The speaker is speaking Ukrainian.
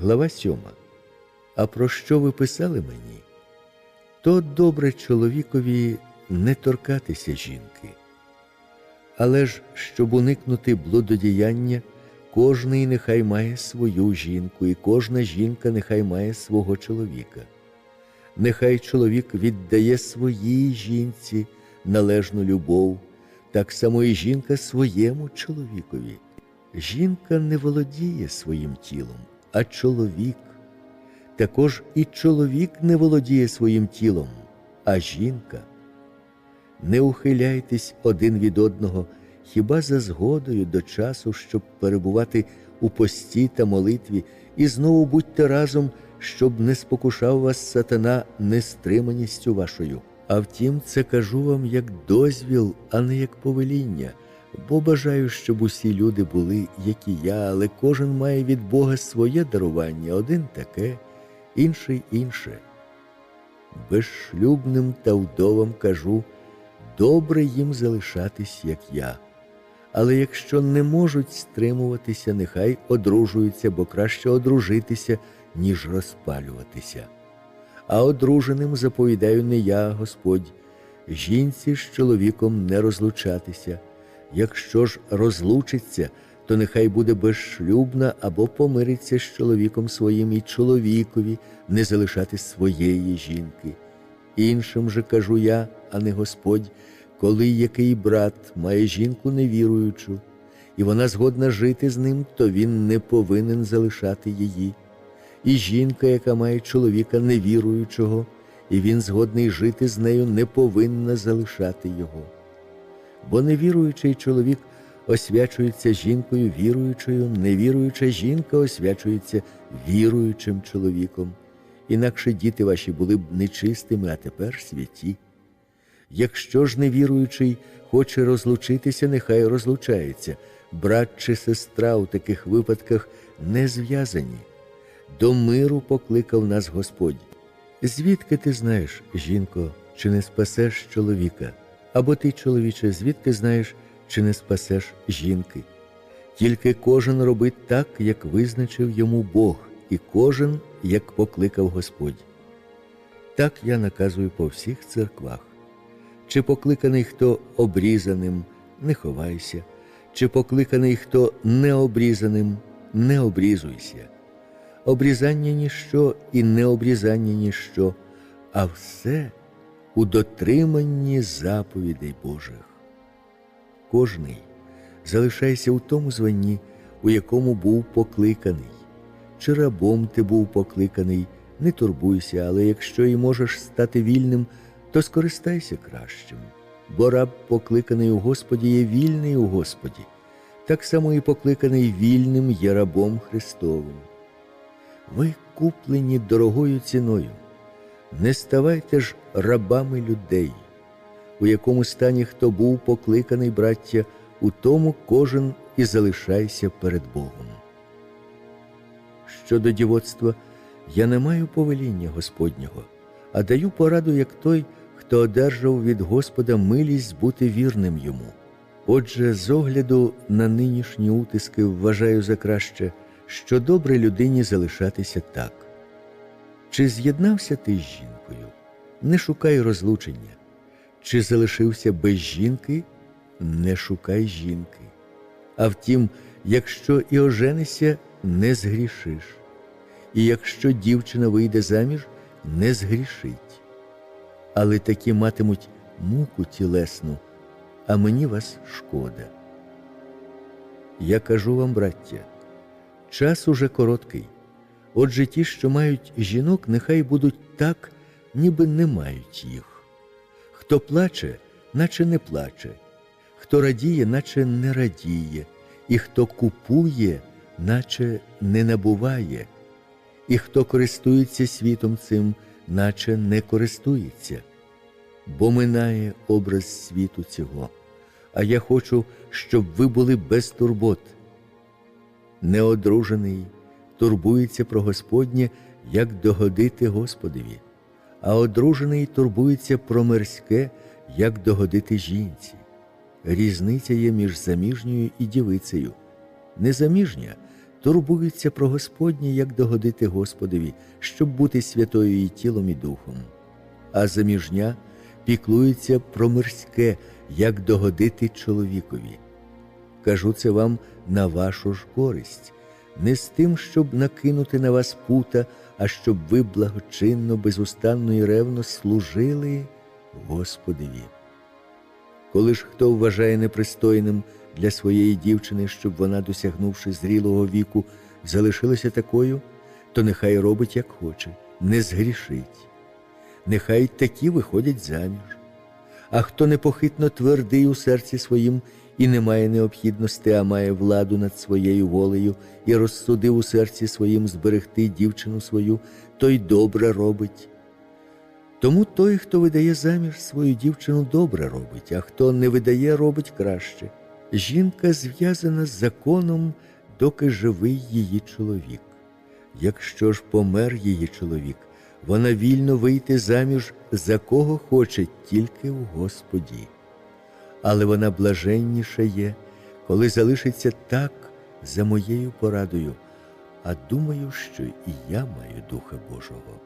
Глава 7. А про що ви писали мені? То добре чоловікові не торкатися жінки. Але ж, щоб уникнути блудодіяння, кожний нехай має свою жінку, і кожна жінка нехай має свого чоловіка. Нехай чоловік віддає своїй жінці належну любов, так само і жінка своєму чоловікові. Жінка не володіє своїм тілом, а чоловік. Також і чоловік не володіє своїм тілом, а жінка. Не ухиляйтесь один від одного хіба за згодою до часу, щоб перебувати у пості та молитві, і знову будьте разом, щоб не спокушав вас сатана нестриманістю вашою. А втім, це кажу вам як дозвіл, а не як повеління, бо бажаю, щоб усі люди були, як і я, але кожен має від Бога своє дарування, один таке, інший інше. Безшлюбним та вдовам кажу, добре їм залишатись, як я. Але якщо не можуть стримуватися, нехай одружуються, бо краще одружитися, ніж розпалюватися. А одруженим заповідаю не я, Господь, жінці з чоловіком не розлучатися. Якщо ж розлучиться, то нехай буде безшлюбна або помириться з чоловіком своїм і чоловікові не залишати своєї жінки. Іншим же кажу я, а не Господь, коли який брат має жінку невіруючу, і вона згодна жити з ним, то він не повинен залишати її. І жінка, яка має чоловіка невіруючого, і він згодний жити з нею, не повинна залишати його. Бо невіруючий чоловік освячується жінкою віруючою, невіруюча жінка освячується віруючим чоловіком. Інакше діти ваші були б нечистими, а тепер святі. Якщо ж невіруючий хоче розлучитися, нехай розлучається. Брат чи сестра у таких випадках не зв'язані. До миру покликав нас Господь. Звідки ти знаєш, жінко, чи не спасеш чоловіка? Або ти, чоловіче, звідки знаєш, чи не спасеш жінки? Тільки кожен робить так, як визначив йому Бог, і кожен, як покликав Господь. Так я наказую по всіх церквах. Чи покликаний хто обрізаним, не ховайся, чи покликаний хто необрізаним, не обрізуйся. Обрізання ніщо і необрізання ніщо, а все у дотриманні заповідей Божих. Кожний залишайся у тому званні, у якому був покликаний. Чи рабом ти був покликаний, не турбуйся, але якщо і можеш стати вільним, то скористайся кращим, бо раб, покликаний у Господі, є вільний у Господі, так само і покликаний вільним є рабом Христовим. Ви куплені дорогою ціною, не ставайте ж рабами людей, у якому стані хто був покликаний, браття, у тому кожен і залишайся перед Богом. Щодо дівоцтва, я не маю повеління Господнього, а даю пораду, як той, хто одержав від Господа милість бути вірним йому. Отже, з огляду на нинішні утиски вважаю за краще, що добре людині залишатися так. Чи з'єднався ти з жінкою? Не шукай розлучення, чи залишився без жінки, не шукай жінки. А втім, якщо і оженися, не згрішиш, і якщо дівчина вийде заміж, не згрішить. Але такі матимуть муку тілесну, а мені вас шкода. Я кажу вам, браття, час уже короткий. Отже, ті, що мають жінок, нехай будуть так, ніби не мають їх. Хто плаче, наче не плаче, хто радіє, наче не радіє, і хто купує, наче не набуває, і хто користується світом цим, наче не користується, бо минає образ світу цього, а я хочу, щоб ви були без турбот. Неодружений турбується про Господнє, як догодити Господові, а одружений турбується про мирське, як догодити жінці. Різниця є між заміжньою і дівицею. Незаміжня турбується про Господнє, як догодити Господові, щоб бути святою і тілом, і духом. А заміжня піклується про мирське, як догодити чоловікові. Кажу це вам на вашу ж користь, не з тим, щоб накинути на вас пута, а щоб ви благочинно, безустанно і ревно служили Господеві. Коли ж хто вважає непристойним для своєї дівчини, щоб вона, досягнувши зрілого віку, залишилася такою, то нехай робить, як хоче, не згрішить. Нехай такі виходять заміж. А хто непохитно твердий у серці своїм і не має необхідності, а має владу над своєю волею і розсудив у серці своїм зберегти дівчину свою, той добре робить. Тому той, хто видає заміж свою дівчину, добре робить, а хто не видає, робить краще. Жінка зв'язана з законом, доки живий її чоловік. Якщо ж помер її чоловік, вона вільно вийти заміж за кого хоче тільки у Господі. Але вона блаженніша є, коли залишиться так за моєю порадою, а думаю, що і я маю Духа Божого.